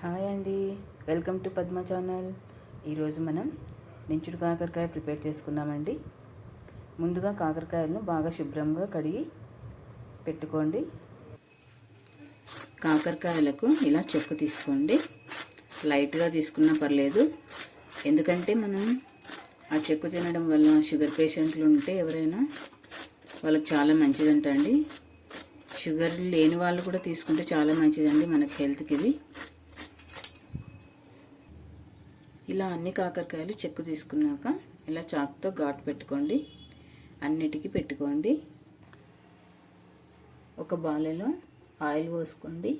Hi అండి. Welcome to Padma channel. ఈరోజు మనం నించుడు కాకరకాయ ప్రిపేర్ చేసుకున్నామండి ముందుగా కాకరకాయలను బాగా శుభ్రంగా కడిగి పెట్టుకోండి. కాకరకాయలకు ఇలా చెక్కు తీసుకోండి. లైట్గా తీసుకున్నా పర్లేదు. ఎందుకంటే మనం ఆ చెక్కు తినడం వల్ల షుగర్ పేషెంట్లు ఉంటే ఎవరైనా వాళ్ళకి చాలా మంచిదంట అండి షుగర్ లేని వాళ్ళు కూడా తీసుకుంటే చాలా మంచిదండి మనకి హెల్త్కి ఇది. ఇలా అన్ని కాకరకాయలు చెక్కు తీసుకున్నాక ఇలా చాక్తో ఘాటు పెట్టుకోండి. అన్నిటికీ పెట్టుకోండి. ఒక బాలెలో ఆయిల్ పోసుకోండి.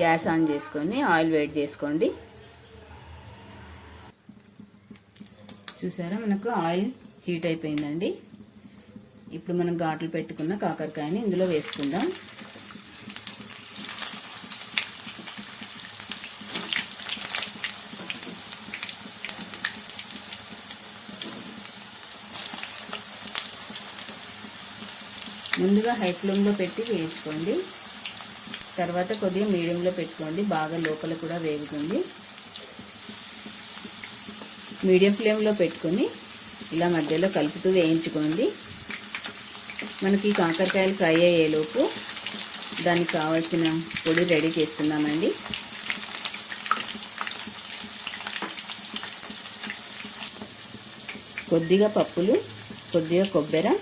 గ్యాస్ ఆన్ చేసుకొని ఆయిల్ వేడి చేసుకోండి. చూసారా మనకు ఆయిల్ హీట్ అయిపోయిందండి. ఇప్పుడు మనం ఘాట్లు పెట్టుకున్న కాకరకాయని ఇందులో వేసుకుందాం. ముందుగా హై ఫ్లేమ్లో పెట్టి వేయించుకోండి తర్వాత కొద్దిగా మీడియంలో పెట్టుకోండి. బాగా లోపల కూడా వేగుతుంది. మీడియం ఫ్లేమ్లో పెట్టుకొని ఇలా మధ్యలో కలుపుతూ వేయించుకోండి. మనకి కాకరకాయలు ఫ్రై అయ్యేలోపు దానికి కావాల్సిన పొడి రెడీ చేసుకుందామండి కొద్దిగా పప్పులు కొద్దిగా కొబ్బరి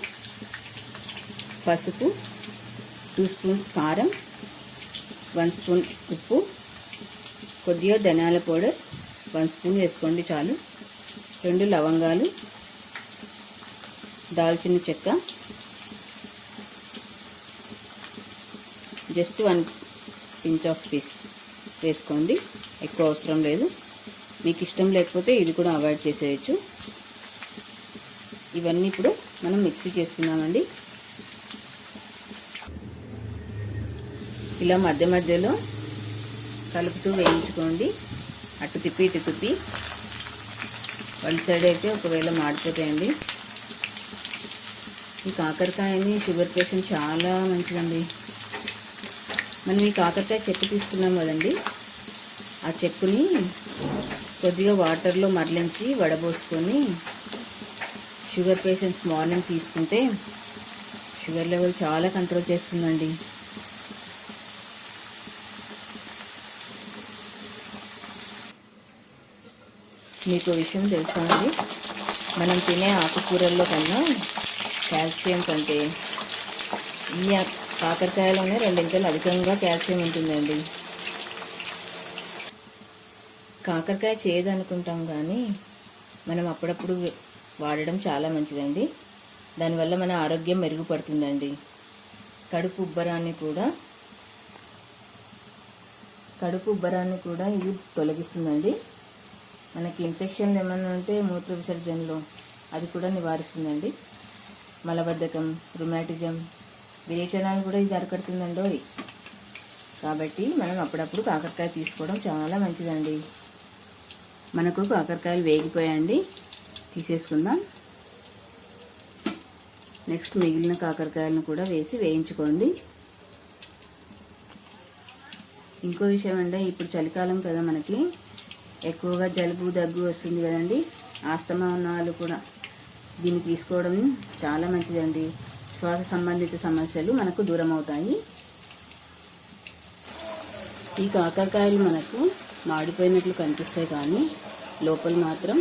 పసుపు టూ స్పూన్స్ కారం వన్ స్పూన్ ఉప్పు కొద్దిగా ధనియాల పౌడర్ వన్ స్పూన్ వేసుకోండి చాలు. రెండు లవంగాలు దాల్చిన చెక్క just one pinch of piece వేసుకోండి. ఎక్కువ అవసరం లేదు. మీకు ఇష్టం లేకపోతే ఇది కూడా అవాయిడ్ చేసేయచ్చు. ఇవన్నీ ఇప్పుడు మనం మిక్సీ చేసుకున్నామండి ఇలా మధ్య మధ్యలో కలుపుతూ వేయించుకోండి. అటు తిప్పి ఇటు తిప్పి. వన్ సైడ్ అయితే ఒకవేళ మాడిపోతాయండి. ఈ కాకరకాయని షుగర్ పేషెంట్ చాలా మంచిదండి. మనం ఈ కాకరకాయ చెక్కు తీసుకున్నాం కదండి. ఆ చెక్కుని కొద్దిగా వాటర్లో మరలించి వడబోసుకొని షుగర్ పేషెంట్స్ మార్నింగ్ తీసుకుంటే షుగర్ లెవెల్ చాలా కంట్రోల్ చేస్తుందండి. మీకు విషయం తెలుసా అండి? మనం తినే ఆకుకూరల్లో కన్నా కాల్షియం కంటే ఈ కాకరకాయలోనే రెండింతలు అధికంగా కాల్షియం ఉంటుందండి. కాకరకాయ చేయదు అనుకుంటాం కానీ మనం అప్పుడప్పుడు వాడడం చాలా మంచిదండి. దానివల్ల మన ఆరోగ్యం మెరుగుపడుతుందండి. కడుపు ఉబ్బరాన్ని కూడా కడుపు ఉబ్బరాన్ని కూడా ఇది తొలగిస్తుందండి. మనకి ఇన్ఫెక్షన్లు ఏమైనా ఉంటే మూత్ర విసర్జనలో అది కూడా నివారిస్తుందండి. మలబద్ధకం రుమాటిజం విరేచనాలు కూడా ఇది అరకడుతుందండి కాబట్టి మనం అప్పుడప్పుడు కాకరకాయ తీసుకోవడం చాలా మంచిదండి. మనకు కాకరకాయలు వేగిపోయాయండి. తీసేసుకుందాం. నెక్స్ట్ మిగిలిన కాకరకాయలను కూడా వేసి వేయించుకోండి. ఇంకో విషయం అంటే ఇప్పుడు చలికాలం కదా మనకి. ఎక్కువగా జలుబు దగ్గు వస్తుంది కదండి. ఆస్తమా ఉన్న వాళ్ళు కూడా దీన్ని తీసుకోవడం చాలా మంచిదండి. శ్వాస సంబంధిత సమస్యలు మనకు దూరం అవుతాయి ఈ కాకరకాయలు మనకు మాడిపోయినట్లు కనిపిస్తాయి కానీ లోపల మాత్రం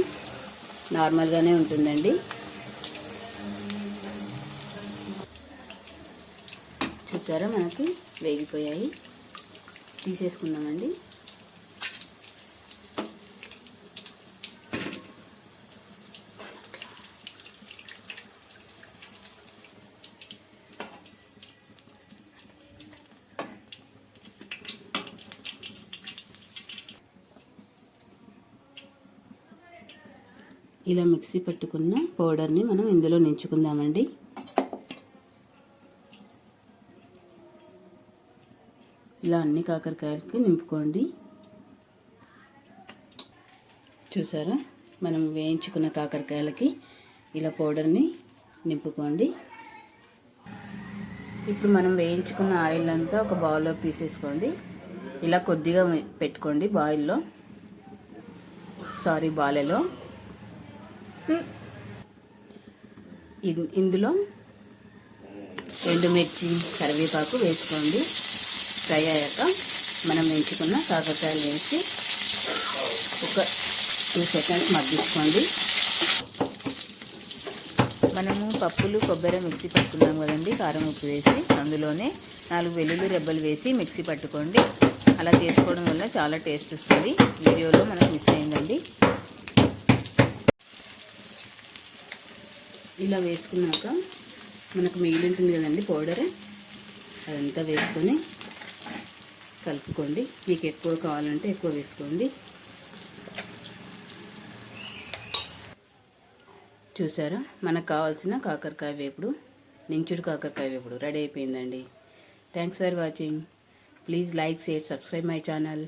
నార్మల్గానే ఉంటుందండి. చూసారా మనకి వేగిపోయాయి. తీసేసుకుందామండి. ఇలా మిక్సీ పెట్టుకున్న పౌడర్ని మనం ఇందులో నించుకుందామండి. ఇలా అన్ని కాకరకాయలకి నింపుకోండి. చూసారా? మనం వేయించుకున్న కాకరకాయలకి ఇలా పౌడర్ని నింపుకోండి. ఇప్పుడు మనం వేయించుకున్న ఆయిల్ అంతా ఒక బౌల్లోకి తీసేసుకోండి. ఇలా కొద్దిగా పెట్టుకోండి బాయిల్లో. సారీ బాలెలో. ఇందులో ఎండుమిర్చి కరివేపాకు వేసుకోండి. ఫ్రై అయ్యాక మనం వేయించుకున్న కాకరకాయలు వేసి ఒక టూ సెకండ్స్ మగ్గించుకోండి. మనము పప్పులు కొబ్బరి మిక్సీ పట్టుకున్నాం కదండి. కారం ఉప్పు వేసి అందులోనే నాలుగు వెల్లుల్లి రెబ్బలు వేసి మిక్సీ పట్టుకోండి. అలా చేసుకోవడం వల్ల చాలా టేస్ట్ వస్తుంది. వీడియోలో మనకు మిస్ అయిందండి. ఇలా వేసుకున్నాక మనకు మిగిలి ఉంటుంది కదండి పౌడర్. అదంతా వేసుకొని కలుపుకోండి. మీకు ఎక్కువ కావాలంటే ఎక్కువ వేసుకోండి. చూసారా? మనకు కావాల్సిన కాకరకాయ వేపుడు నించుడు కాకరకాయ వేపుడు రెడీ అయిపోయిందండి. Thanks for watching please like share subscribe my channel